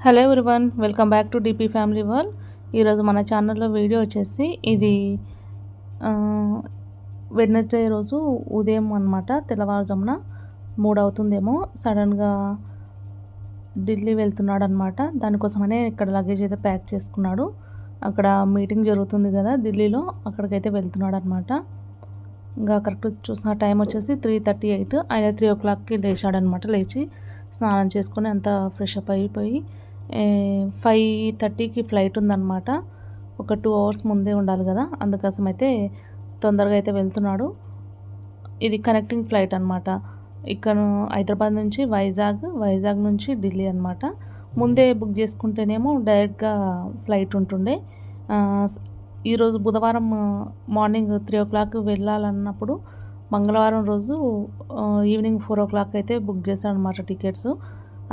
Hello everyone welcome back to DP family world ఈరోజు మన ఛానల్లో వీడియో వచ్చేసి ఇది వెడ్నెస్డే రోజు ఉదయం అనమాట తెల్లవారుజామున మూడు అవుతుందేమో సడన్గా ఢిల్లీ వెళ్తున్నాడు అనమాట దానికోసమనే ఇక్కడ లగేజ్ అయితే ప్యాక్ చేసుకున్నాడు. అక్కడ మీటింగ్ జరుగుతుంది కదా ఢిల్లీలో అక్కడికైతే వెళ్తున్నాడు అనమాట ఇంకా కరెక్ట్ చూసిన టైం వచ్చేసి త్రీ థర్టీ ఎయిట్ ఆయన త్రీ ఓ క్లాక్కి లేచాడనమాట లేచి స్నానం చేసుకొని అంతా ఫ్రెష్ అప్ అయిపోయి ఫైవ్ థర్టీకి ఫ్లైట్ ఉందన్నమాట. ఒక టూ అవర్స్ ముందే ఉండాలి కదా. అందుకోసం అయితే తొందరగా అయితే వెళ్తున్నాడు. ఇది కనెక్టింగ్ ఫ్లైట్ అనమాట ఇక్కడ హైదరాబాద్ నుంచి వైజాగ్ వైజాగ్ నుంచి ఢిల్లీ అనమాట ముందే బుక్ చేసుకుంటేనేమో డైరెక్ట్గా ఫ్లైట్ ఉంటుండే. ఈరోజు బుధవారం మార్నింగ్ త్రీ ఓ క్లాక్ వెళ్ళాలన్నప్పుడు మంగళవారం రోజు ఈవినింగ్ ఫోర్ ఓ క్లాక్ అయితే బుక్ చేశాను అనమాట టికెట్స్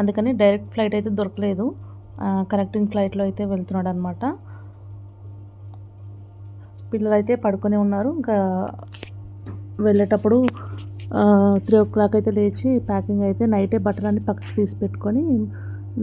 అందుకని డైరెక్ట్ ఫ్లైట్ అయితే దొరకలేదు. కనెక్టింగ్ ఫ్లైట్లో అయితే వెళ్తున్నాడు అనమాట పిల్లలు అయితే పడుకొని ఉన్నారు. ఇంకా వెళ్ళేటప్పుడు త్రీ ఓ క్లాక్ అయితే లేచి ప్యాకింగ్ అయితే నైటే బట్టలన్నీ పక్కకి తీసి పెట్టుకొని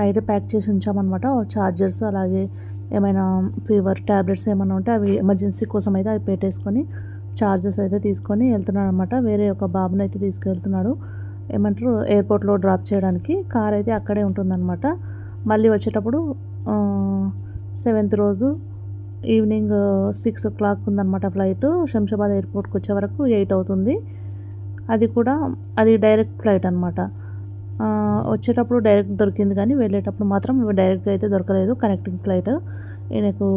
నైటే ప్యాక్ చేసి ఉంచామన్నమాట. చార్జర్స్ అలాగే ఏమైనా ఫీవర్ ట్యాబ్లెట్స్ ఏమైనా ఉంటే అవి ఎమర్జెన్సీ కోసం అయితే అవి పెట్టేసుకొని చార్జెస్ అయితే తీసుకొని వెళ్తున్నాడు అనమాట వేరే ఒక బాబుని అయితే తీసుకెళ్తున్నాడు. ఏమంటారు ఎయిర్పోర్ట్లో డ్రాప్ చేయడానికి కార్ అయితే అక్కడే ఉంటుందన్నమాట. మళ్ళీ వచ్చేటప్పుడు సెవెంత్ రోజు ఈవినింగ్ సిక్స్ ఓ క్లాక్ ఉందన్నమాట ఫ్లైట్. శంషాబాద్ ఎయిర్పోర్ట్కి వచ్చే వరకు ఎయిట్ అవుతుంది. అది కూడా అది డైరెక్ట్ ఫ్లైట్ అనమాట వచ్చేటప్పుడు డైరెక్ట్ దొరికింది కానీ వెళ్ళేటప్పుడు మాత్రం డైరెక్ట్గా అయితే దొరకలేదు కనెక్టింగ్ ఫ్లైట్. ఈయనకు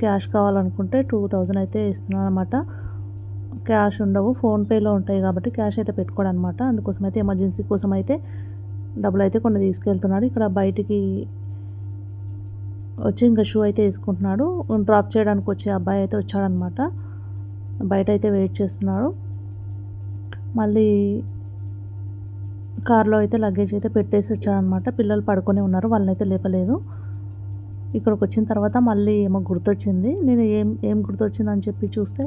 క్యాష్ కావాలనుకుంటే టూ థౌజండ్ అయితే ఇస్తున్నాను అనమాట క్యాష్ ఉండవు. ఫోన్పేలో ఉంటాయి కాబట్టి క్యాష్ అయితే పెట్టుకోడు అనమాట అందుకోసం అయితే ఎమర్జెన్సీ కోసం అయితే డబ్బులు అయితే కొన్ని తీసుకెళ్తున్నాడు. ఇక్కడ బయటికి వచ్చి ఇంకా షూ అయితే వేసుకుంటున్నాడు. డ్రాప్ చేయడానికి వచ్చే అబ్బాయి అయితే వచ్చాడనమాట. బయట అయితే వెయిట్ చేస్తున్నాడు. మళ్ళీ కార్లో అయితే లగేజ్ అయితే పెట్టేసి వచ్చాడనమాట. పిల్లలు పడుకొని ఉన్నారు. వాళ్ళని అయితే లేపలేదు. ఇక్కడికి వచ్చిన తర్వాత మళ్ళీ ఏమో గుర్తొచ్చింది. నేను ఏం ఏం గుర్తొచ్చిందని చెప్పి చూస్తే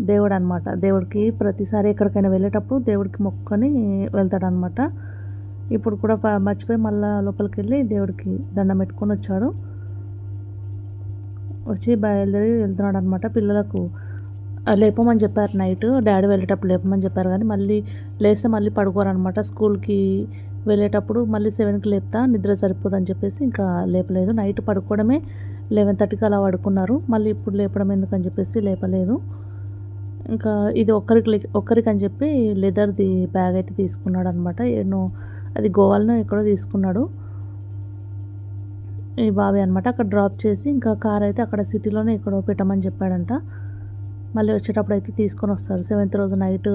దేవుడు అనమాట దేవుడికి ప్రతిసారి ఎక్కడికైనా వెళ్ళేటప్పుడు దేవుడికి మొక్కుకొని వెళ్తాడనమాట. ఇప్పుడు కూడా మర్చిపోయి మళ్ళీ లోపలికి వెళ్ళి దేవుడికి దండం పెట్టుకొని వచ్చాడు. వచ్చి బయలుదేరి వెళ్తున్నాడు అనమాట పిల్లలకు లేపమని చెప్పారు నైట్. డాడీ వెళ్ళేటప్పుడు లేపమని చెప్పారు కానీ మళ్ళీ లేస్తే మళ్ళీ పడుకోరనమాట. స్కూల్కి వెళ్ళేటప్పుడు మళ్ళీ సెవెన్కి లేపుతా నిద్ర సరిపోదని చెప్పేసి ఇంకా లేపలేదు. నైట్ పడుకోవడమే లెవెన్ థర్టీకి అలా పడుకున్నారు. మళ్ళీ ఇప్పుడు లేపడం ఎందుకని చెప్పేసి లేపలేదు. ఇంకా ఇది ఒక్కరికి ఒక్కరికి అని చెప్పి లెదర్ది బ్యాగ్ అయితే తీసుకున్నాడు అనమాట ఎన్నో అది గోవాలో ఎక్కడో తీసుకున్నాడు. ఈ బాబాయ్ అనమాట అక్కడ డ్రాప్ చేసి ఇంకా కార్ అయితే అక్కడ సిటీలోనే ఎక్కడో పెట్టమని చెప్పాడంట. మళ్ళీ వచ్చేటప్పుడు అయితే తీసుకొని వస్తారు. సెవెంత్ రోజు నైట్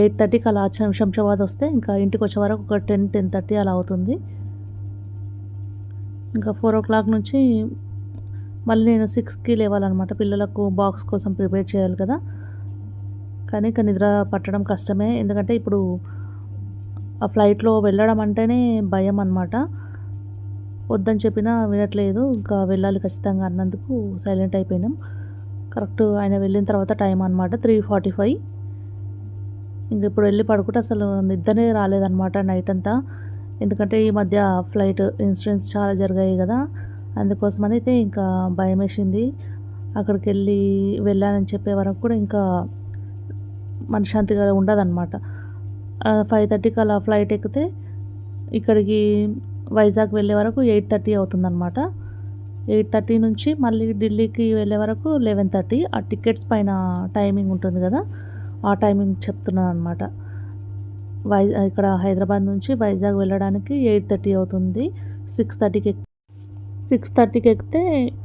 ఎయిట్ థర్టీకి అలా శంషాబాద్ వస్తే ఇంకా ఇంటికి వచ్చే వరకు ఒక టెన్ టెన్ థర్టీ అలా అవుతుంది. ఇంకా ఫోర్ ఓ క్లాక్ నుంచి మళ్ళీ నేను సిక్స్కి లేవాలన్నమాట. పిల్లలకు బాక్స్ కోసం ప్రిపేర్ చేయాలి కదా. కానీ ఇక నిద్ర పట్టడం కష్టమే. ఎందుకంటే ఇప్పుడు ఆ ఫ్లైట్లో వెళ్ళడం అంటేనే భయం అనమాట వద్దని చెప్పినా వినట్లేదు. ఇంకా వెళ్ళాలి ఖచ్చితంగా అన్నందుకు సైలెంట్ అయిపోయినాం. కరెక్ట్ ఆయన వెళ్ళిన తర్వాత టైం అనమాట త్రీ ఫార్టీ ఫైవ్. ఇంక ఇప్పుడు వెళ్ళి పడుకుంటే అసలు నిద్రనే రాలేదన్నమాట నైట్ అంతా. ఎందుకంటే ఈ మధ్య ఫ్లైట్ ఇన్సిడెంట్స్ చాలా జరిగాయి కదా. అందుకోసం అయితే ఇంకా భయం వేసింది అక్కడికి వెళ్ళి వెళ్ళానని చెప్పే వరకు కూడా ఇంకా మనశ్శాంతిగా ఉండదన్నమాట. ఫైవ్ థర్టీకి అలా ఫ్లైట్ ఎక్కితే ఇక్కడికి వైజాగ్ వెళ్ళే వరకు ఎయిట్ థర్టీ అవుతుందన్నమాట. ఎయిట్ థర్టీ నుంచి మళ్ళీ ఢిల్లీకి వెళ్ళే వరకు లెవెన్ థర్టీ. ఆ టికెట్స్ పైన టైమింగ్ ఉంటుంది కదా ఆ టైమింగ్ చెప్తున్నాను అనమాట వై ఇక్కడ హైదరాబాద్ నుంచి వైజాగ్ వెళ్ళడానికి ఎయిట్ థర్టీ అవుతుంది. సిక్స్ థర్టీకి సిక్స్ థర్టీకి ఎక్కితే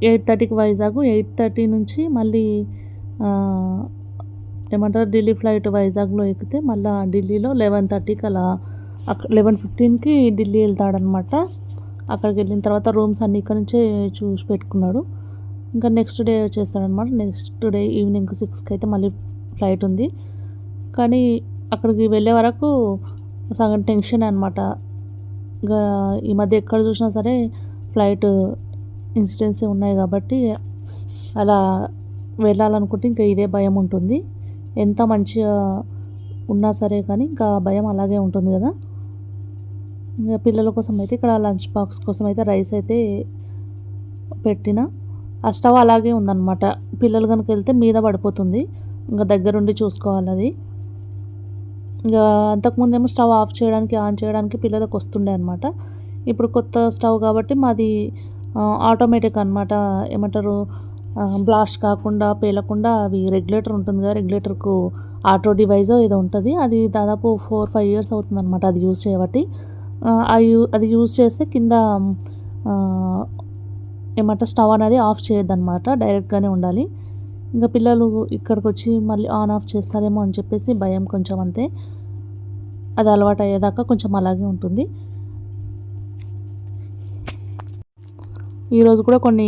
ఎయిట్ థర్టీకి వైజాగ్ ఎయిట్ థర్టీ నుంచి మళ్ళీ ఏమంటారు ఢిల్లీ ఫ్లైట్ వైజాగ్లో ఎక్కితే మళ్ళీ ఢిల్లీలో లెవెన్ థర్టీకి అలా అక్కడ లెవెన్ ఫిఫ్టీన్కి ఢిల్లీ వెళ్తాడనమాట. అక్కడికి వెళ్ళిన తర్వాత రూమ్స్ అన్ని ఇక్కడ నుంచే చూసి పెట్టుకున్నాడు. ఇంకా నెక్స్ట్ డే వచ్చేస్తాడనమాట. నెక్స్ట్ డే ఈవినింగ్ సిక్స్కి అయితే మళ్ళీ ఫ్లైట్ ఉంది. కానీ అక్కడికి వెళ్ళే వరకు సగం టెన్షన్ అనమాట. ఇంకా ఈ మధ్య ఎక్కడ చూసినా సరే ఫ్లైట్ ఇన్సిడెంట్స్ ఉన్నాయి కాబట్టి అలా వెళ్ళాలనుకుంటే ఇంకా ఇదే భయం ఉంటుంది. ఎంత మంచిగా ఉన్నా సరే కానీ ఇంకా భయం అలాగే ఉంటుంది కదా. ఇంకా పిల్లల కోసం అయితే ఇక్కడ లంచ్ బాక్స్ కోసం అయితే రైస్ అయితే పెట్టిన. ఆ స్టవ్ అలాగే ఉందన్నమాట. పిల్లలు కనుక వెళ్తే మీద పడిపోతుంది. ఇంకా దగ్గరుండి చూసుకోవాలి అది. ఇంకా అంతకుముందేమో స్టవ్ ఆఫ్ చేయడానికి ఆన్ చేయడానికి పిల్లలకు వస్తుండే అనమాట ఇప్పుడు కొత్త స్టవ్ కాబట్టి మాది ఆటోమేటిక్ అనమాట ఏమంటారు? బ్లాస్ట్ కాకుండా పేలకుండా అవి రెగ్యులేటర్ ఉంటుంది కదా రెగ్యులేటర్కు ఆటో డివైజ్ ఏదో ఉంటుంది. అది దాదాపు ఫోర్ ఫైవ్ ఇయర్స్ అవుతుంది అనమాట అది యూజ్ చేయబట్టి. అది అది యూజ్ చేస్తే కింద ఏమంట ఏమంటారు? స్టవ్ అనేది ఆఫ్ చేయొద్దన్నమాట డైరెక్ట్గానే ఉండాలి. ఇంకా పిల్లలు ఇక్కడికి వచ్చి మళ్ళీ ఆన్ ఆఫ్ చేస్తారేమో అని చెప్పేసి భయం కొంచెం అంతే. అది అలవాటు అయ్యేదాకా కొంచెం అలాగే ఉంటుంది. ఈరోజు కూడా కొన్ని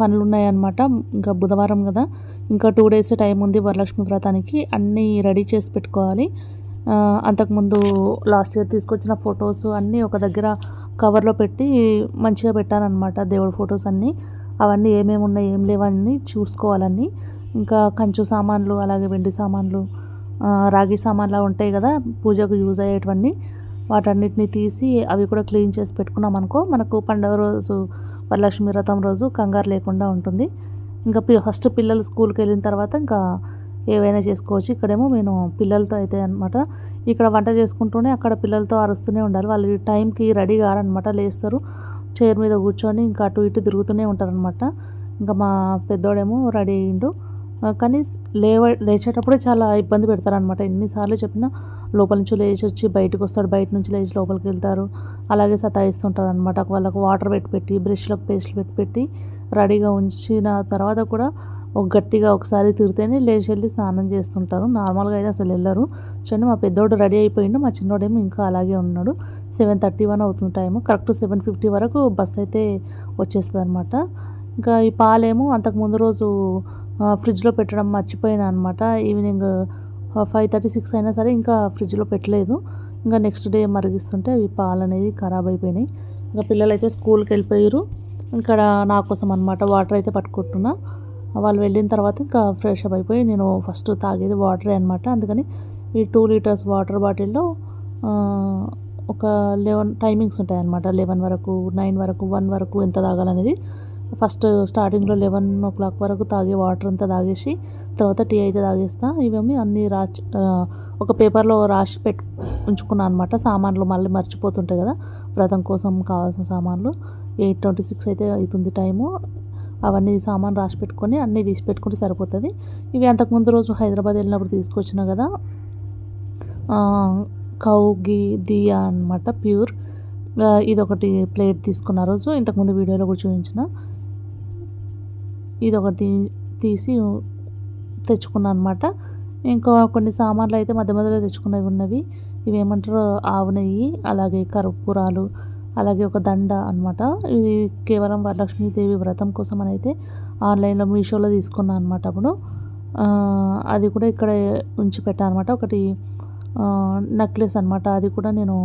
పనులు ఉన్నాయన్నమాట ఇంకా బుధవారం కదా. ఇంకా టూ డేస్ టైం ఉంది వరలక్ష్మి వ్రతానికి. అన్నీ రెడీ చేసి పెట్టుకోవాలి. అంతకుముందు లాస్ట్ ఇయర్ తీసుకొచ్చిన ఫొటోస్ అన్నీ ఒక దగ్గర కవర్లో పెట్టి మంచిగా పెట్టానమాట దేవుడి ఫొటోస్ అన్నీ. అవన్నీ ఏమేమి ఉన్నాయి ఏం లేవన్నీ చూసుకోవాలన్నీ. ఇంకా కంచు సామాన్లు అలాగే వెండి సామాన్లు రాగి సామాన్లు ఉంటాయి కదా పూజకు యూజ్ అయ్యేటివన్నీ. వాటన్నిటిని తీసి అవి కూడా క్లీన్ చేసి పెట్టుకున్నాం అనుకో మనకు పండుగ రోజు వరలక్ష్మి వ్రతం రోజు కంగారు లేకుండా ఉంటుంది. ఇంకా పి ఫస్ట్ పిల్లలు స్కూల్కి వెళ్ళిన తర్వాత ఇంకా ఏవైనా చేసుకోవచ్చు. ఇక్కడేమో నేను పిల్లలతో అయితే అనమాట ఇక్కడ వంట చేసుకుంటూనే అక్కడ పిల్లలతో అరుస్తూనే ఉండాలి. వాళ్ళు టైంకి రెడీ కారనమాట లేస్తారు. చైర్ మీద కూర్చొని ఇంకా అటు ఇటు తిరుగుతూనే ఉంటారనమాట ఇంకా మా పెద్దోడేమో రెడీ అయ్యిండు. కానీ లేవ లేచేటప్పుడే చాలా ఇబ్బంది పెడతారనమాట ఎన్నిసార్లు చెప్పినా లోపల నుంచి లేచి వచ్చి బయటకు వస్తాడు. బయట నుంచి లేచి లోపలికి వెళ్తారు. అలాగే సతాయిస్తుంటారు అనమాట వాళ్ళకు వాటర్ పెట్టి పెట్టి బ్రష్లకు పేస్ట్లు పెట్టి పెట్టి రెడీగా ఉంచిన తర్వాత కూడా ఒక గట్టిగా ఒకసారి తిరితేనే లేచి వెళ్ళి స్నానం చేస్తుంటారు. నార్మల్గా అయితే అసలు వెళ్ళరు. చూడండి మా పెద్దోడు రెడీ అయిపోయిండు. మా చిన్నోడేమో ఇంకా అలాగే ఉన్నాడు. సెవెన్ థర్టీ వన్ అవుతుంది టైము. కరెక్ట్ సెవెన్ ఫిఫ్టీ వరకు బస్ అయితే వచ్చేస్తుంది అనమాట ఇంకా ఈ పాలేమో అంతకు ముందు రోజు ఫ్రిడ్జ్లో పెట్టడం మర్చిపోయాను అనమాట ఈవినింగ్ ఫైవ్ థర్టీ సిక్స్ అయినా సరే ఇంకా ఫ్రిడ్జ్లో పెట్టలేదు. ఇంకా నెక్స్ట్ డే మరిగిస్తుంటే అవి పాలు అనేది ఖరాబ్ అయిపోయినాయి. ఇంకా పిల్లలు అయితే స్కూల్కి వెళ్ళిపోయారు. ఇక్కడ నా కోసం అనమాట వాటర్ అయితే పట్టుకుంటున్నా. వాళ్ళు వెళ్ళిన తర్వాత ఇంకా ఫ్రెష్ అప్ అయిపోయి నేను ఫస్ట్ తాగేది వాటరే అనమాట అందుకని ఈ టూ లీటర్స్ వాటర్ బాటిల్లో ఒక లెవెన్ టైమింగ్స్ ఉంటాయన్నమాట. లెవెన్ వరకు నైన్ వరకు వన్ వరకు ఎంత తాగాలనేది. ఫస్ట్ స్టార్టింగ్లో లెవెన్ ఓ క్లాక్ వరకు తాగే వాటర్ అంతా తాగేసి తర్వాత టీ అయితే తాగేస్తా. ఇవేమి అన్నీ రాచి ఒక పేపర్లో రాసి పెట్టు ఉంచుకున్నాను అనమాట సామాన్లు మళ్ళీ మర్చిపోతుంటాయి కదా వ్రతం కోసం కావాల్సిన సామాన్లు. ఎయిట్ ట్వంటీ సిక్స్ అయితే అవుతుంది టైము. అవన్నీ సామాన్ రాసి పెట్టుకొని అన్నీ తీసి పెట్టుకుంటే సరిపోతుంది. ఇవి అంతకుముందు రోజు హైదరాబాద్ వెళ్ళినప్పుడు తీసుకొచ్చిన కదా కౌగి కౌ దియా అనమాట ప్యూర్. ఇదొకటి ప్లేట్ తీసుకున్న రోజు. ఇంతకుముందు వీడియోలో కూడా చూపించిన. ఇదొకటి తీసి తెచ్చుకున్నాను అనమాట ఇంకా కొన్ని సామాన్లు అయితే మధ్య మధ్యలో తెచ్చుకున్నవి ఉన్నవి. ఇవి ఏమంటారు ఆవు నెయ్యి అలాగే కర్పూరాలు అలాగే ఒక దండ అనమాట ఇది కేవలం వరలక్ష్మీదేవి వ్రతం కోసం అని అయితే ఆన్లైన్లో మీషోలో తీసుకున్నాను అనమాట అప్పుడు అది కూడా ఇక్కడ ఉంచి పెట్టాను అనమాట ఒకటి నెక్లెస్ అనమాట అది కూడా నేను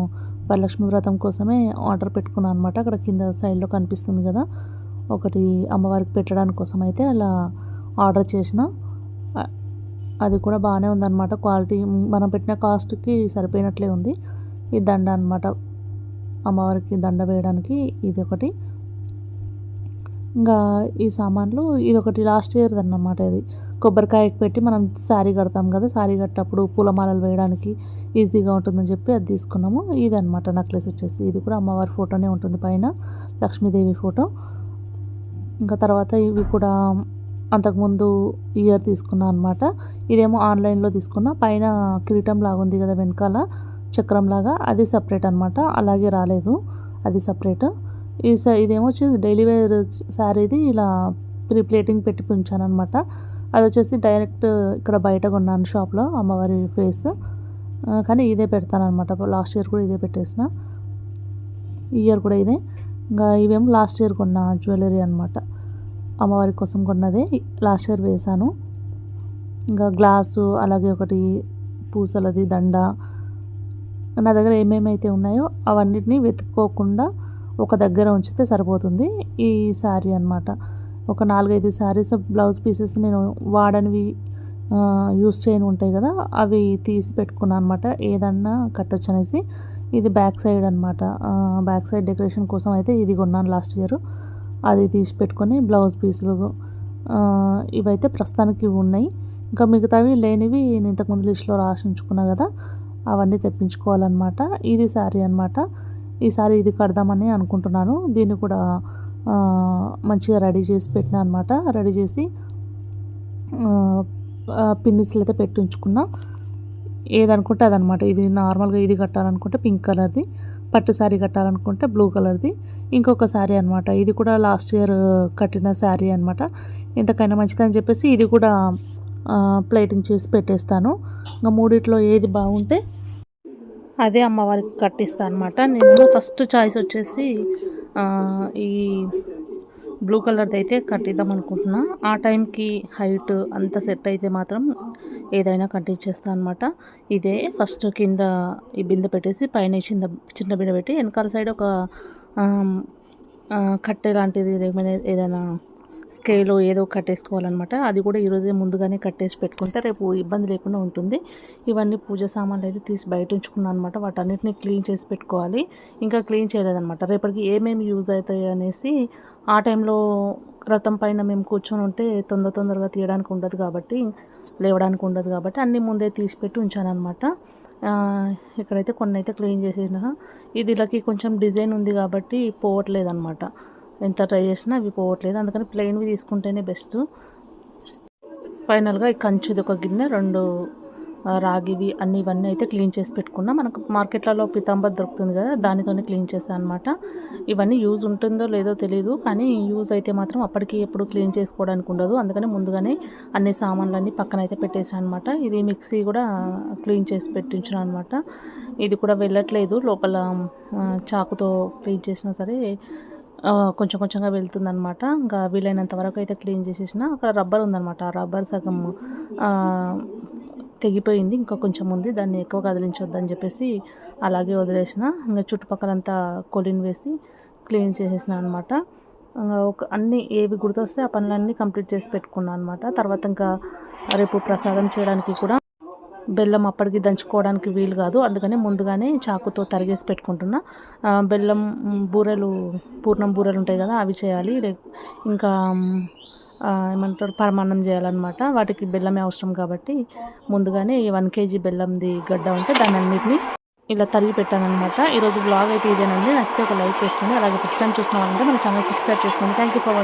వరలక్ష్మి వ్రతం కోసమే ఆర్డర్ పెట్టుకున్నాను అనమాట అక్కడ కింద సైడ్లో కనిపిస్తుంది కదా. ఒకటి అమ్మవారికి పెట్టడానికి కోసం అయితే అలా ఆర్డర్ చేసిన. అది కూడా బాగానే ఉందన్నమాట. క్వాలిటీ మనం పెట్టిన కాస్ట్కి సరిపోయినట్లే ఉంది. ఈ దండ అనమాట అమ్మవారికి దండ వేయడానికి ఇది ఒకటి. ఇంకా ఈ సామాన్లు ఇది ఒకటి లాస్ట్ ఇయర్ అన్నమాట ఇది. కొబ్బరికాయకి పెట్టి మనం శారీ కడతాం కదా శారీ కట్టేటప్పుడు పూలమాలలు వేయడానికి ఈజీగా ఉంటుందని చెప్పి అది తీసుకున్నాము. ఇది అనమాట నెక్లెస్ వచ్చేసి. ఇది కూడా అమ్మవారి ఫోటోనే ఉంటుంది పైన. లక్ష్మీదేవి ఫోటో. ఇంకా తర్వాత ఇవి కూడా అంతకుముందు ఇయర్ తీసుకున్నా అనమాట ఇదేమో ఆన్లైన్లో తీసుకున్న. పైన కిరీటం లాగా ఉంది కదా వెనకాల చక్రం లాగా. అది సపరేట్ అనమాట అలాగే రాలేదు. అది సపరేట్. ఈ స ఇదేమో వచ్చి డైలీ వేర్ శారీది ఇలా ప్రీప్లేటింగ్ పెట్టి ఉంచాను అనమాట అది వచ్చేసి డైరెక్ట్ ఇక్కడ బయట కొన్నాను షాప్లో అమ్మవారి ఫేస్. కానీ ఇదే పెడతాను అనమాట లాస్ట్ ఇయర్ కూడా ఇదే పెట్టేసిన. ఇయర్ కూడా ఇదే. ఇంకా ఇవేమో లాస్ట్ ఇయర్ కొన్న జ్యువెలరీ అనమాట అమ్మవారి కోసం కొన్నదే లాస్ట్ ఇయర్ వేశాను. ఇంకా గ్లాసు అలాగే ఒకటి పూసలది దండ నా దగ్గర ఏమేమైతే ఉన్నాయో అవన్నిటిని వెతుక్కోకుండా ఒక దగ్గర ఉంచితే సరిపోతుంది ఈ శారీ అనమాట ఒక నాలుగైదు శారీస్ బ్లౌజ్ పీసెస్ నేను వాడనివి యూస్ చేయని ఉంటాయి కదా అవి తీసి పెట్టుకున్నాను అనమాట ఏదన్నా కట్టొచ్చు అనేసి ఇది బ్యాక్ సైడ్ అనమాట బ్యాక్ సైడ్ డెకరేషన్ కోసం అయితే ఇది కొన్నాను లాస్ట్ ఇయర్. అది తీసి పెట్టుకొని బ్లౌజ్ పీసులు ఇవైతే ప్రస్తుతానికి ఉన్నాయి. ఇంకా మిగతావి లేనివి నేను ఇంతకుముందు లిస్ట్లో రాసి ఉంచుకున్నా కదా అవన్నీ తెప్పించుకోవాలన్నమాట. ఇది శారీ అనమాట ఈ సారీ ఇది కడదామని అనుకుంటున్నాను. దీన్ని కూడా మంచిగా రెడీ చేసి పెట్టినా అనమాట రెడీ చేసి పిన్నిస్లు అయితే పెట్టి ఉంచుకున్నా. ఏదనుకుంటే అదనమాట. ఇది నార్మల్గా ఇది కట్టాలనుకుంటే పింక్ కలర్ది పట్టు శారీ కట్టాలనుకుంటే బ్లూ కలర్ది ఇంకొక శారీ అనమాట ఇది కూడా లాస్ట్ ఇయర్ కట్టిన శారీ అనమాట ఎంతకైనా మంచిదని చెప్పేసి ఇది కూడా ప్లేటింగ్ చేసి పెట్టేస్తాను. ఇంకా మూడిట్లో ఏది బాగుంటే అదే అమ్మవారికి కట్టిస్తాను అనమాట నేను ఫస్ట్ చాయిస్ వచ్చేసి ఈ బ్లూ కలర్ది అయితే కట్టిద్దాం అనుకుంటున్నా. ఆ టైంకి హైట్ అంత సెట్ అయితే మాత్రం ఏదైనా కట్టించేస్తా అనమాట ఇదే ఫస్ట్ కింద ఈ బిందె పెట్టేసి పైన చిన్న చిన్న బిందె పెట్టి వెనకాల సైడ్ ఒక కట్టె లాంటిది ఏమైనా ఏదైనా స్కేలో ఏదో కట్టేసుకోవాలన్నమాట. అది కూడా ఈరోజే ముందుగానే కట్టేసి పెట్టుకుంటే రేపు ఇబ్బంది లేకుండా ఉంటుంది. ఇవన్నీ పూజ సామాన్లు అయితే తీసి బయట ఉంచుకున్నాను అనమాట వాటన్నిటిని క్లీన్ చేసి పెట్టుకోవాలి. ఇంకా క్లీన్ చేయలేదన్నమాట. రేపటికి ఏమేమి యూజ్ అవుతాయి అనేసి ఆ టైంలో రథం పైన మేము కూర్చొని ఉంటే తొందర తొందరగా తీయడానికి ఉండదు కాబట్టి లేవడానికి ఉండదు కాబట్టి అన్నీ ముందే తీసి పెట్టి ఉంచాను అనమాట ఇక్కడైతే కొన్ని అయితే క్లీన్ చేసిన ఇది ఇలాకి కొంచెం డిజైన్ ఉంది కాబట్టి పోవట్లేదు అనమాట ఎంత ట్రై చేసినా అవి పోవట్లేదు. అందుకని ప్లెయిన్వి తీసుకుంటేనే బెస్ట్. ఫైనల్గా ఈ కంచుది ఒక గిన్నె రెండు రాగివి అన్ని ఇవన్నీ అయితే క్లీన్ చేసి పెట్టుకున్నా. మనకు మార్కెట్లలో పితాంబర్ దొరుకుతుంది కదా దానితోనే క్లీన్ చేశాను అనమాట ఇవన్నీ యూజ్ ఉంటుందో లేదో తెలియదు కానీ యూజ్ అయితే మాత్రం అప్పటికి ఎప్పుడు క్లీన్ చేసుకోవడానికి ఉండదు. అందుకని ముందుగానే అన్ని సామాన్లన్నీ పక్కన అయితే పెట్టేసాను అనమాట ఇది మిక్సీ కూడా క్లీన్ చేసి పెట్టించిన అనమాట ఇది కూడా వెళ్ళట్లేదు. లోపల చాకుతో క్లీన్ చేసినా సరే కొంచెం కొంచెంగా వెళ్తుందనమాట ఇంకా వీలైనంత వరకు అయితే క్లీన్ చేసేసిన. అక్కడ రబ్బర్ ఉందనమాట ఆ రబ్బర్ సగం తెగిపోయింది. ఇంకా కొంచెం ఉంది. దాన్ని ఎక్కువ కదిలించొద్దని చెప్పేసి అలాగే వదిలేసిన. ఇంకా చుట్టుపక్కలంతా కొలిన్ వేసి క్లీన్ చేసేసిన అనమాట ఒక అన్ని ఏవి గుర్తొస్తే ఆ పనులన్నీ కంప్లీట్ చేసి పెట్టుకున్నాను అనమాట తర్వాత ఇంకా రేపు ప్రసాదం చేయడానికి కూడా బెల్లం అప్పటికి దంచుకోవడానికి వీలు కాదు. అందుకని ముందుగానే చాకుతో తరిగేసి పెట్టుకుంటున్నా. బెల్లం బూరెలు పూర్ణం బూరెలు ఉంటాయి కదా అవి చేయాలి. ఇంకా ఏమంటారు పరమాన్నం చేయాలన్నమాట. వాటికి బెల్లమే అవసరం కాబట్టి ముందుగానే ఈ వన్ కేజీ బెల్లంది గడ్డ ఉంటే దాన్ని అన్నిటిని ఇలా తరిగి పెట్టాను అనమాట ఈరోజు బ్లాగ్ అయితే ఇదేనండి. నచ్చితే ఒక లైక్ వేసుకోండి. అలాగే ఫస్ట్ టైం చూసిన వాళ్ళంటే మన ఛానల్ సబ్స్క్రైబ్ చేసుకోండి. Thank you for